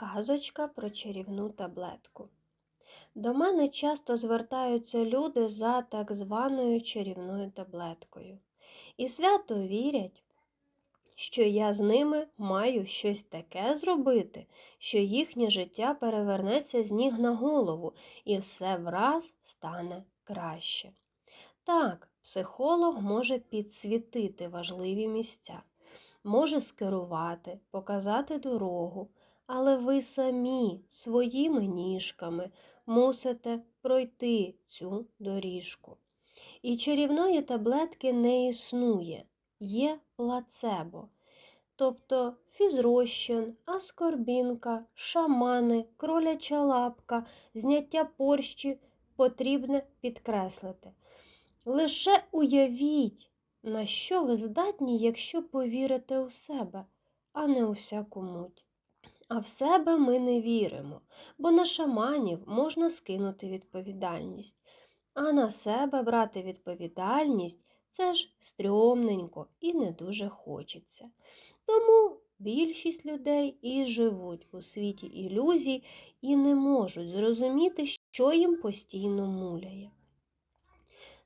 Казочка про чарівну таблетку. До мене часто звертаються люди за так званою чарівною таблеткою і свято вірять, що я з ними маю щось таке зробити, що їхнє життя перевернеться з ніг на голову і все враз стане краще. Так, психолог може підсвітити важливі місця, може скерувати, показати дорогу, але ви самі своїми ніжками мусите пройти цю доріжку. І чарівної таблетки не існує, є плацебо, тобто фізрозчин, аскорбінка, шамани, кроляча лапка, зняття порщі потрібне підкреслити. Лише уявіть, на що ви здатні, якщо повірите у себе, а не у всяку муть. А в себе ми не віримо, бо на шаманів можна скинути відповідальність, а на себе брати відповідальність це ж стрьомненько і не дуже хочеться. Тому більшість людей і живуть у світі ілюзій і не можуть зрозуміти, що їм постійно муляє.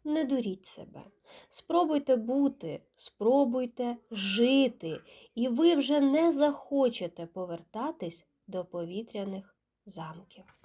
Не дуріть себе. Спробуйте бути, спробуйте жити, і ви вже не захочете повертатись до повітряних замків.